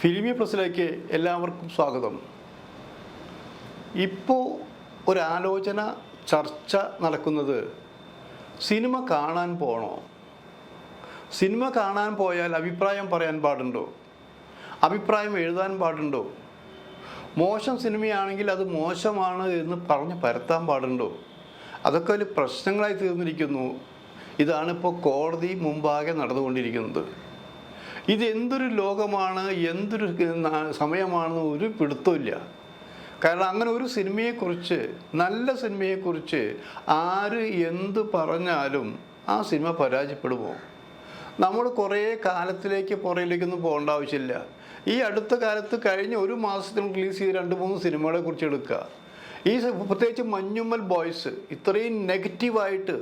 ഫിലിമി പ്രസിലേക്ക് എല്ലാവർക്കും സ്വാഗതം. ഇപ്പോൾ ഒരാലോചന ചർച്ച നടക്കുന്നത് സിനിമ കാണാൻ പോണോ? സിനിമ കാണാൻ പോയാൽ അഭിപ്രായം പറയാൻ പാടുണ്ടോ? അഭിപ്രായം എഴുതാൻ പാടുണ്ടോ? മോശം സിനിമയാണെങ്കിൽ അത് മോശമാണ് എന്ന് പറഞ്ഞ് പരത്താൻ പാടുണ്ടോ? അതൊക്കെ ഒരു പ്രശ്നങ്ങളായി തീർന്നിരിക്കുന്നു. ഇതാണിപ്പോൾ കോടതി മുമ്പാകെ നടന്നുകൊണ്ടിരിക്കുന്നത്. ഇത് എന്തൊരു ലോകമാണ് എന്തൊരു സമയമാണെന്ന് ഒരു പിടുത്തമില്ല കാരണം അങ്ങനെ ഒരു സിനിമയെക്കുറിച്ച് നല്ല സിനിമയെക്കുറിച്ച് ആര് എന്ത് പറഞ്ഞാലും ആ സിനിമ പരാജയപ്പെടുമോ? നമ്മൾ കുറേ കാലത്തിലേക്ക് പുറയിലേക്കൊന്നും പോകേണ്ട ആവശ്യമില്ല. ഈ അടുത്ത കാലത്ത് കഴിഞ്ഞ ഒരു മാസത്തിന് റിലീസ് ചെയ്ത് രണ്ട് മൂന്ന് സിനിമകളെ കുറിച്ച് എടുക്കുക. ഈ പ്രത്യേകിച്ച് മഞ്ഞുമ്മൽ ബോയ്സ് ഇത്രയും നെഗറ്റീവായിട്ട്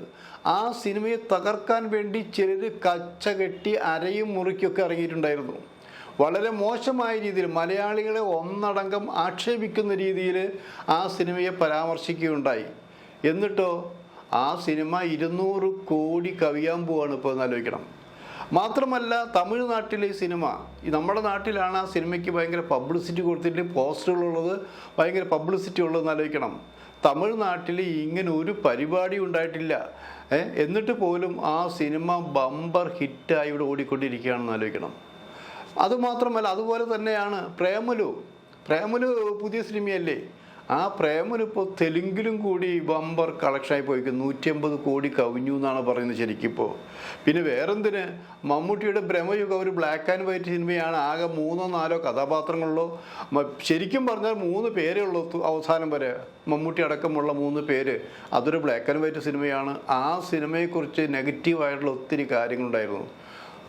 ആ സിനിമയെ തകർക്കാൻ വേണ്ടി ചിലർ കച്ച കെട്ടി അരയും മുറിക്കൊക്കെ ഇറങ്ങിയിട്ടുണ്ടായിരുന്നു. വളരെ മോശമായ രീതിയിൽ മലയാളികളെ ഒന്നടങ്കം ആക്ഷേപിക്കുന്ന രീതിയിൽ ആ സിനിമയെ പരാമർശിക്കുകയുണ്ടായി. എന്നിട്ടോ ആ സിനിമ ഇരുന്നൂറ് കോടി കവിയാൻ പോവാണ് ഇപ്പോൾ എന്ന് ആലോചിക്കണം. മാത്രമല്ല തമിഴ്നാട്ടിലെ സിനിമ. നമ്മുടെ നാട്ടിലാണ് ആ സിനിമയ്ക്ക് ഭയങ്കര പബ്ലിസിറ്റി കൊടുത്തിട്ട് പോസ്റ്ററുകളുള്ളത് ഭയങ്കര പബ്ലിസിറ്റി ഉള്ളതെന്ന് ആലോചിക്കണം. തമിഴ്നാട്ടിൽ ഇങ്ങനെ ഒരു പരിപാടി ഉണ്ടായിട്ടില്ല. എന്നിട്ട് പോലും ആ സിനിമ ബമ്പർ ഹിറ്റായി ഇവിടെ ഓടിക്കൊണ്ടിരിക്കുകയാണെന്ന് ആലോചിക്കണം. അതുമാത്രമല്ല അതുപോലെ തന്നെയാണ് പ്രേമലു. പ്രേമലു പുതിയ സിനിമയല്ലേ? ആ പ്രേമന് ഇപ്പോൾ തെലുങ്കിലും കൂടി ബമ്പർ കളക്ഷനായി പോയിക്കും. നൂറ്റി അമ്പത് കോടി കവിഞ്ഞു എന്നാണ് പറയുന്നത് ശരിക്കിപ്പോൾ പിന്നെ വേറെന്തിന്? മമ്മൂട്ടിയുടെ ബ്രഹ്മയുഗം ഒരു ബ്ലാക്ക് ആൻഡ് വൈറ്റ് സിനിമയാണ് ആകെ മൂന്നോ നാലോ കഥാപാത്രങ്ങളുള്ളൂ. ശരിക്കും പറഞ്ഞാൽ മൂന്ന് പേരേ ഉള്ളൂ അവസാനം വരെ. മമ്മൂട്ടി അടക്കമുള്ള മൂന്ന് പേര്. അതൊരു ബ്ലാക്ക് ആൻഡ് വൈറ്റ് സിനിമയാണ് ആ സിനിമയെക്കുറിച്ച് നെഗറ്റീവായിട്ടുള്ള ഒത്തിരി കാര്യങ്ങളുണ്ടായിരുന്നു.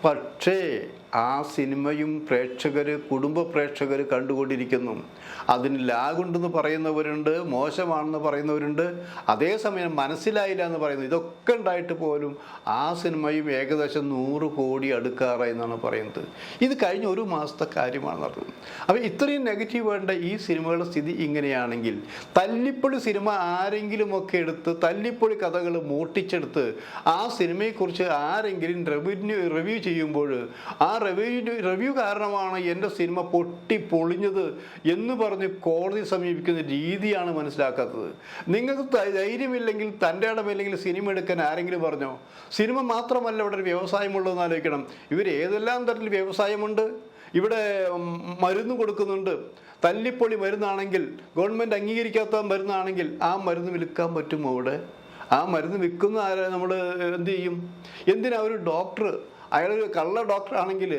പക്ഷേ ആ സിനിമയും പ്രേക്ഷകർ കുടുംബ പ്രേക്ഷകർ കണ്ടുകൊണ്ടിരിക്കുന്നു. അതിന് ലാഗുണ്ടെന്ന് പറയുന്നവരുണ്ട് മോശമാണെന്ന് പറയുന്നവരുണ്ട്. അതേസമയം മനസ്സിലായില്ല എന്ന് പറയുന്നു. ഇതൊക്കെ ഉണ്ടായിട്ട് പോലും ആ സിനിമയും ഏകദേശം നൂറ് കോടി അടുക്കാറായി എന്നാണ് പറയുന്നത്. ഇത് കഴിഞ്ഞ ഒരു മാസത്തെ കാര്യമാണ് നടന്നത്. അപ്പോൾ ഇത്രയും നെഗറ്റീവ് വേണ്ട ഈ സിനിമകളുടെ സ്ഥിതി ഇങ്ങനെയാണെങ്കിൽ തല്ലിപ്പൊളി സിനിമ ആരെങ്കിലുമൊക്കെ എടുത്ത് തല്ലിപ്പൊളി കഥകൾ മൂട്ടിച്ചെടുത്ത് ആ സിനിമയെക്കുറിച്ച് ആരെങ്കിലും റെവന്യൂ റിവ്യൂ ചെയ്യുമ്പോൾ ആ റിവ്യൂ റിവ്യൂ കാരണമാണ് എന്റെ സിനിമ പൊട്ടി പൊളിഞ്ഞത് എന്ന് പറഞ്ഞ് കോടതി സമീപിക്കുന്ന രീതിയാണ് മനസ്സിലാക്കാത്തത്. നിങ്ങൾക്ക് ധൈര്യമില്ലെങ്കിൽ തന്റെ ഇടമില്ലെങ്കിൽ സിനിമ എടുക്കാൻ ആരെങ്കിലും പറഞ്ഞോ? സിനിമ മാത്രമല്ല ഇവിടെ ഒരു വ്യവസായമുള്ളതെന്ന് ആലോചിക്കണം. ഇവർ ഏതെല്ലാം തരത്തിൽ വ്യവസായമുണ്ട്? ഇവിടെ മരുന്ന് കൊടുക്കുന്നുണ്ട്. തല്ലിപ്പൊളി മരുന്നാണെങ്കിൽ ഗവൺമെന്റ് അംഗീകരിക്കാത്ത മരുന്നാണെങ്കിൽ ആ മരുന്ന് വിൽക്കാൻ പറ്റുമോ ഇവിടെ ആ മരുന്ന് വിൽക്കുന്ന ആരെ നമ്മൾ എന്ത് ചെയ്യും? എന്തിനാ ഒരു ഡോക്ടർ അയാളൊരു കള്ള ഡോക്ടർ ആണെങ്കിൽ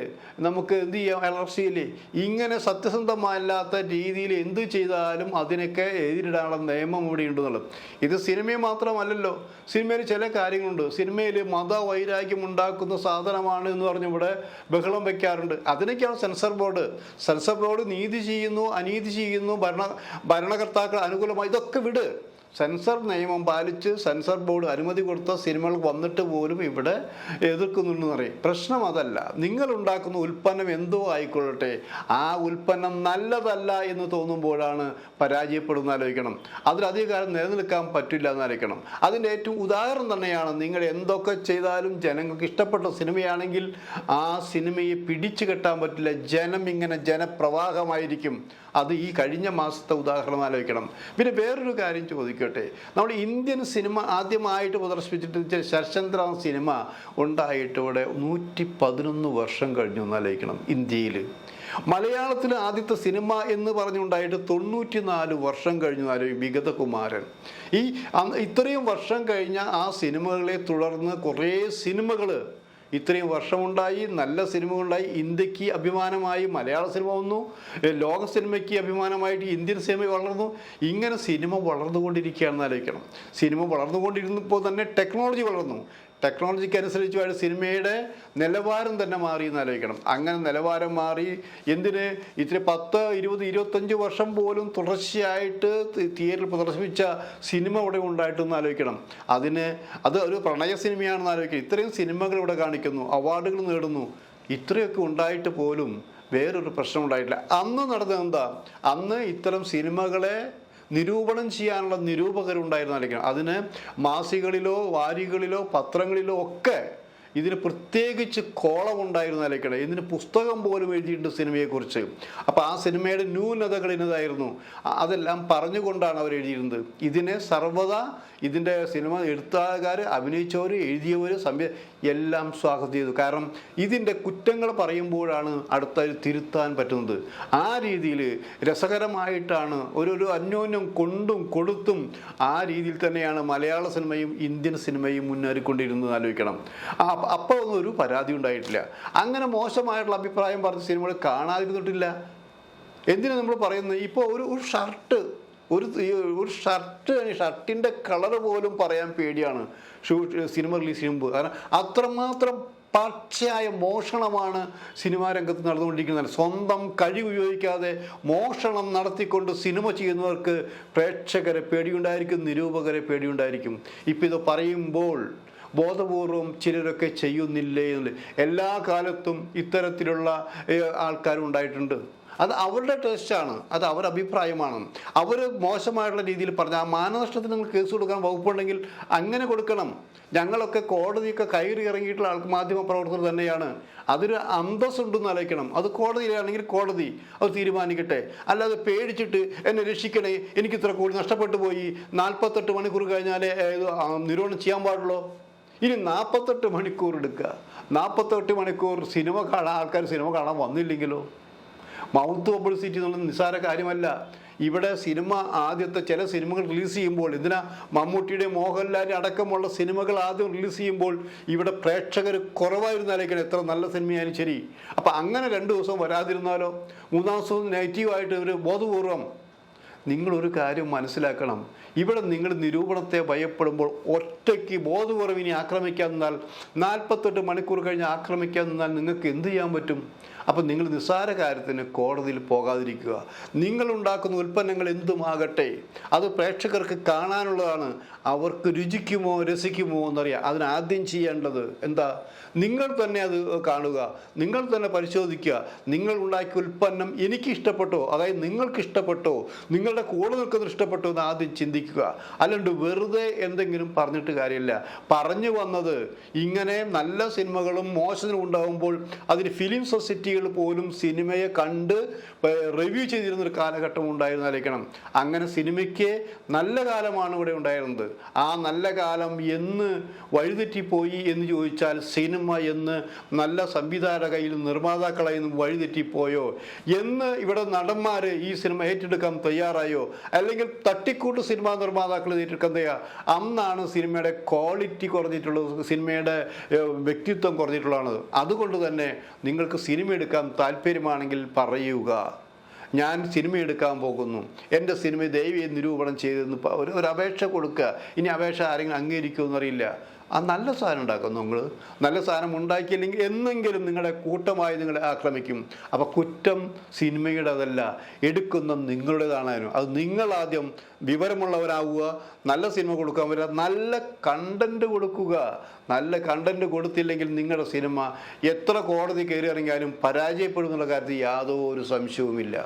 നമുക്ക് എന്ത് ചെയ്യാം? അലർച്ചയില്ലേ ഇങ്ങനെ സത്യസന്ധമല്ലാത്ത രീതിയിൽ എന്ത് ചെയ്താലും അതിനൊക്കെ എതിരിടാനുള്ള നിയമം ഇവിടെ ഉണ്ടെന്നുള്ളത്. ഇത് സിനിമ മാത്രമല്ലല്ലോ. സിനിമയിൽ ചില കാര്യങ്ങളുണ്ട്. സിനിമയിൽ മതവൈരാഗ്യം ഉണ്ടാക്കുന്ന സാധനമാണ് എന്ന് പറഞ്ഞ് ഇവിടെ ബഹളം വയ്ക്കാറുണ്ട് അതിനൊക്കെയാണ് സെൻസർ ബോർഡ്. സെൻസർ ബോർഡ് നീതി ചെയ്യുന്നു അനീതി ചെയ്യുന്നു ഭരണ ഭരണകർത്താക്കൾ അനുകൂലമായി. ഇതൊക്കെ വിട്. സെൻസർ നിയമം പാലിച്ച് സെൻസർ ബോർഡ് അനുമതി കൊടുത്ത സിനിമകൾ വന്നിട്ട് പോലും ഇവിടെ എതിർക്കുന്നുണ്ടെന്ന് അറിയാം പ്രശ്നം അതല്ല. നിങ്ങൾ ഉണ്ടാക്കുന്ന ഉൽപ്പന്നം എന്തോ ആയിക്കൊള്ളട്ടെ. ആ ഉൽപ്പന്നം നല്ലതല്ല എന്ന് തോന്നുമ്പോഴാണ് പരാജയപ്പെടുന്ന ആലോചിക്കണം. അതിലധിക കാലം നിലനിൽക്കാൻ പറ്റില്ല എന്ന് ആലോചിക്കണം. അതിന്റെ ഏറ്റവും ഉദാഹരണം തന്നെയാണ് നിങ്ങൾ എന്തൊക്കെ ചെയ്താലും ജനങ്ങൾക്ക് ഇഷ്ടപ്പെട്ട സിനിമയാണെങ്കിൽ ആ സിനിമയെ പിടിച്ചു കെട്ടാൻ പറ്റില്ല. ജനം ഇങ്ങനെ ജനപ്രവാഹമായിരിക്കും. അത് ഈ കഴിഞ്ഞ മാസത്തെ ഉദാഹരണം ആലോചിക്കണം. പിന്നെ വേറൊരു കാര്യം ചോദിക്കട്ടെ നമ്മൾ ഇന്ത്യൻ സിനിമ ആദ്യമായിട്ട് പ്രദർശിപ്പിച്ചിട്ട് ശരചന്ദ്ര സിനിമ ഉണ്ടായിട്ട് ഇവിടെ നൂറ്റി പതിനൊന്ന് വർഷം കഴിഞ്ഞു എന്ന് ആലോചിക്കണം ഇന്ത്യയിൽ മലയാളത്തിൽ ആദ്യത്തെ സിനിമ എന്ന് പറഞ്ഞുണ്ടായിട്ട് തൊണ്ണൂറ്റി നാല് വർഷം കഴിഞ്ഞു ആലോചിക്കും വിഗതകുമാരൻ. ഈ ഇത്രയും വർഷം കഴിഞ്ഞ ആ സിനിമകളെ തുടർന്ന് കുറേ സിനിമകൾ ഇത്രയും വർഷമുണ്ടായി നല്ല സിനിമകളുണ്ടായി. ഇന്ത്യയ്ക്ക് അഭിമാനമായി മലയാള സിനിമ വന്നു. ലോക സിനിമയ്ക്ക് അഭിമാനമായിട്ട് ഇന്ത്യൻ സിനിമ വളർന്നു. ഇങ്ങനെ സിനിമ വളർന്നുകൊണ്ടിരിക്കുകയാണെന്ന് ആലോചിക്കണം. സിനിമ വളർന്നുകൊണ്ടിരുന്നപ്പോൾ തന്നെ ടെക്നോളജി വളർന്നു. ടെക്നോളജിക്ക് അനുസരിച്ചുമായിട്ട് സിനിമയുടെ നിലവാരം തന്നെ മാറി എന്ന് ആലോചിക്കണം. അങ്ങനെ നിലവാരം മാറി എന്തിന് ഇത്തിരി പത്ത് ഇരുപത് ഇരുപത്തഞ്ച് വർഷം പോലും തുടർച്ചയായിട്ട് തിയേറ്ററിൽ പ്രദർശിപ്പിച്ച സിനിമ ഇവിടെ ഉണ്ടായിട്ടൊന്ന് ആലോചിക്കണം. അതിന് അത് ഒരു പ്രണയ സിനിമയാണെന്ന് ആലോചിക്കണം. ഇത്രയും സിനിമകൾ ഇവിടെ കാണിക്കുന്നു അവാർഡുകൾ നേടുന്നു. ഇത്രയൊക്കെ ഉണ്ടായിട്ട് പോലും വേറൊരു പ്രശ്നം ഉണ്ടായിട്ടില്ല. അന്ന് നടന്നത് എന്താ? അന്ന് ഇത്തരം സിനിമകളെ നിരൂപണം ചെയ്യാനുള്ള നിരൂപകരുണ്ടായിരുന്നായിരിക്കണം അതിന് മാസികളിലോ വാരികളിലോ പത്രങ്ങളിലോ ഒക്കെ ഇതിന് പ്രത്യേകിച്ച് കോളം ഉണ്ടായിരുന്നാലേക്കണം ഇതിന് പുസ്തകം പോലും എഴുതിയിട്ടുണ്ട് സിനിമയെക്കുറിച്ച്. അപ്പോൾ ആ സിനിമയുടെ ന്യൂനതകൾ ഇന്നതായിരുന്നു. അതെല്ലാം പറഞ്ഞുകൊണ്ടാണ് അവർ എഴുതിയിരുന്നത്. ഇതിനെ സർവത ഇതിന്റെ സിനിമ എഴുത്തുകാർ അഭിനയിച്ചവർ എഴുതിയവർ സംവി എല്ലാം സ്വാഗതം ചെയ്തു. കാരണം ഇതിന്റെ കുറ്റങ്ങൾ പറയുമ്പോഴാണ് അടുത്ത തിരുത്താൻ പറ്റുന്നത്. ആ രീതിയിൽ രസകരമായിട്ടാണ് ഒരു അന്യോന്യം കൊണ്ടും കൊടുത്തും ആ രീതിയിൽ തന്നെയാണ് മലയാള സിനിമയും ഇന്ത്യൻ സിനിമയും മുന്നേറിക്കൊണ്ടിരുന്നത് ആലോചിക്കണം. അപ്പോൾ ഒന്നും ഒരു പരാതി ഉണ്ടായിട്ടില്ല. അങ്ങനെ മോശമായിട്ടുള്ള അഭിപ്രായം പറഞ്ഞ സിനിമകൾ കാണാതിരുന്നിട്ടില്ല. എന്തിനാ നമ്മൾ പറയുന്നത്? ഇപ്പോൾ ഒരു ഒരു ഷർട്ട് ഒരു ഒരു ഷർട്ട് ഷർട്ടിന്റെ കളർ പോലും പറയാൻ പേടിയാണ് ഷൂട്ട് സിനിമ റിലീസ് ചെയ്യുമ്പോൾ കാരണം അത്രമാത്രം പച്ചയായ മോഷണമാണ് സിനിമാ രംഗത്ത് നടന്നുകൊണ്ടിരിക്കുന്നത്. സ്വന്തം കഴിവ് ഉപയോഗിക്കാതെ മോഷണം നടത്തിക്കൊണ്ട് സിനിമ ചെയ്യുന്നവർക്ക് പ്രേക്ഷകരെ പേടിയുണ്ടായിരിക്കും നിരൂപകരെ പേടിയുണ്ടായിരിക്കും. ഇപ്പം ഇത് പറയുമ്പോൾ ബോധപൂർവം ചിലരൊക്കെ ചെയ്യുന്നില്ലേ എന്നുള്ള എല്ലാ കാലത്തും ഇത്തരത്തിലുള്ള ആൾക്കാരും ഉണ്ടായിട്ടുണ്ട്. അത് അവരുടെ ടേസ്റ്റാണ് അത് അവരുടെ അഭിപ്രായമാണ്. അവർ മോശമായിട്ടുള്ള രീതിയിൽ പറഞ്ഞ ആ മാനനഷ്ടത്തിന് നിങ്ങൾ കേസ് കൊടുക്കാൻ വകുപ്പുണ്ടെങ്കിൽ അങ്ങനെ കൊടുക്കണം. ഞങ്ങളൊക്കെ കോടതിയൊക്കെ കയറി ഇറങ്ങിയിട്ടുള്ള ആൾക്ക് മാധ്യമ പ്രവർത്തകർ തന്നെയാണ്. അതൊരു അന്തസ്സുണ്ടെന്ന് ആലോചിക്കണം. അത് കോടതിയിലാണെങ്കിൽ കോടതി അത് തീരുമാനിക്കട്ടെ. അല്ലാതെ പേടിച്ചിട്ട് എന്നെ രക്ഷിക്കണേ എനിക്ക് ഇത്ര കൂടി നഷ്ടപ്പെട്ടു പോയി നാൽപ്പത്തെട്ട് മണിക്കൂർ കഴിഞ്ഞാലേ നിരോധനം ചെയ്യാൻ പാടുള്ളൂ. ഇനി നാൽപ്പത്തെട്ട് മണിക്കൂർ എടുക്കുക. നാൽപ്പത്തെട്ട് മണിക്കൂർ സിനിമ കാണാൻ ആൾക്കാർ സിനിമ കാണാൻ വന്നില്ലെങ്കിലോ? മൗത്ത് പബ്ലിസിറ്റി എന്നുള്ളത് നിസ്സാര കാര്യമല്ല. ഇവിടെ സിനിമ ആദ്യത്തെ ചില സിനിമകൾ റിലീസ് ചെയ്യുമ്പോൾ ഇതിനാ മമ്മൂട്ടിയുടെ മോഹൻലാലിന്റെ അടക്കമുള്ള സിനിമകൾ ആദ്യം റിലീസ് ചെയ്യുമ്പോൾ ഇവിടെ പ്രേക്ഷകർ കുറവായിരുന്നാലേക്കാണ് എത്ര നല്ല സിനിമയായാലും ശരി. അപ്പം അങ്ങനെ രണ്ട് ദിവസം വരാതിരുന്നാലോ? മൂന്നാം ദിവസം നെഗറ്റീവായിട്ട് ഒരു ബോധപൂർവം നിങ്ങളൊരു കാര്യം മനസ്സിലാക്കണം. ഇവിടെ നിങ്ങൾ നിരൂപണത്തെ ഭയപ്പെടുമ്പോൾ ഒറ്റയ്ക്ക് ബോധപൂർവം ആക്രമിക്കാൻ നിന്നാൽ നാൽപ്പത്തെട്ട് മണിക്കൂർ കഴിഞ്ഞ് ആക്രമിക്കാൻ നിന്നാൽ നിങ്ങൾക്ക് എന്ത് ചെയ്യാൻ പറ്റും? അപ്പം നിങ്ങൾ നിസ്സാര കാര്യത്തിന് കോടതിയിൽ പോകാതിരിക്കുക. നിങ്ങളുണ്ടാക്കുന്ന ഉൽപ്പന്നങ്ങൾ എന്തുമാകട്ടെ അത് പ്രേക്ഷകർക്ക് കാണാനുള്ളതാണ്. അവർക്ക് രുചിക്കുമോ രസിക്കുമോ എന്നറിയാം. അതിനാദ്യം ചെയ്യേണ്ടത് എന്താ? നിങ്ങൾ തന്നെ അത് കാണുക. നിങ്ങൾ തന്നെ പരിശോധിക്കുക. നിങ്ങൾ ഉണ്ടാക്കിയ ഉൽപ്പന്നം എനിക്ക് ഇഷ്ടപ്പെട്ടോ അതായത് നിങ്ങൾക്ക് ഇഷ്ടപ്പെട്ടോ നിങ്ങളുടെ കൂടെ നിൽക്കുന്നത് ഇഷ്ടപ്പെട്ടു എന്ന് ആദ്യം ചിന്തിക്കുക. അല്ലാണ്ട് വെറുതെ എന്തെങ്കിലും പറഞ്ഞിട്ട് കാര്യമില്ല. പറഞ്ഞു വന്നത് ഇങ്ങനെ നല്ല സിനിമകളും മോശങ്ങളും ഉണ്ടാകുമ്പോൾ അതിന് ഫിലിം സൊസൈറ്റികൾ പോലും സിനിമയെ കണ്ട് റിവ്യൂ ചെയ്തിരുന്നൊരു കാലഘട്ടം ഉണ്ടായിരുന്നായിരിക്കണം അങ്ങനെ സിനിമയ്ക്ക് നല്ല കാലമാണ് ഇവിടെ ഉണ്ടായിരുന്നത്. ആ നല്ല കാലം എന്ന് വഴിതെറ്റിപ്പോയി എന്ന് ചോദിച്ചാൽ സിനിമ എന്ന് നല്ല സംവിധായകയിൽ നിർമ്മാതാക്കളായി വഴിതെറ്റിപ്പോയോ എന്ന് ഇവിടെ നടന്മാർ ഈ സിനിമ ഏറ്റെടുക്കാൻ തയ്യാറായോ അല്ലെങ്കിൽ തട്ടിക്കൂട്ട് സിനിമാ നിർമ്മാതാക്കൾ തയ്യാർ അന്നാണ് സിനിമയുടെ ക്വാളിറ്റി കുറഞ്ഞിട്ടുള്ളത് സിനിമയുടെ വ്യക്തിത്വം കുറഞ്ഞിട്ടുള്ളതാണ്. അതുകൊണ്ട് തന്നെ നിങ്ങൾക്ക് സിനിമ എടുക്കാൻ താല്പര്യമാണെങ്കിൽ പറയുക. ഞാൻ സിനിമ എടുക്കാൻ പോകുന്നു. എന്റെ സിനിമ ദൈവീയ നിരൂപണം ചെയ്തെന്ന് ഒരു അപേക്ഷ കൊടുക്കുക. ഇനി അപേക്ഷ ആരെങ്കിലും അംഗീകരിക്കുമെന്ന് അറിയില്ല ആ നല്ല സാധനം ഉണ്ടാക്കും നിങ്ങൾ. നല്ല സാധനം ഉണ്ടാക്കിയില്ലെങ്കിൽ എന്നെങ്കിലും നിങ്ങളെ കൂട്ടമായി നിങ്ങളെ ആക്രമിക്കും. അപ്പോൾ കുറ്റം സിനിമയുടെ അതല്ല എടുക്കുന്ന നിങ്ങളുടേതാണാനും അത് നിങ്ങൾ നിങ്ങളാദ്യം വിവരമുള്ളവരാവുക നല്ല സിനിമ കൊടുക്കാൻ പറ്റുക നല്ല കണ്ടന്റ് കൊടുക്കുക. നല്ല കണ്ടന്റ് കൊടുത്തില്ലെങ്കിൽ നിങ്ങളുടെ സിനിമ എത്ര കോടതി കയറി ഇറങ്ങിയാലും പരാജയപ്പെടുന്നുള്ള കാര്യത്തിൽ യാതൊരു സംശയവുമില്ല.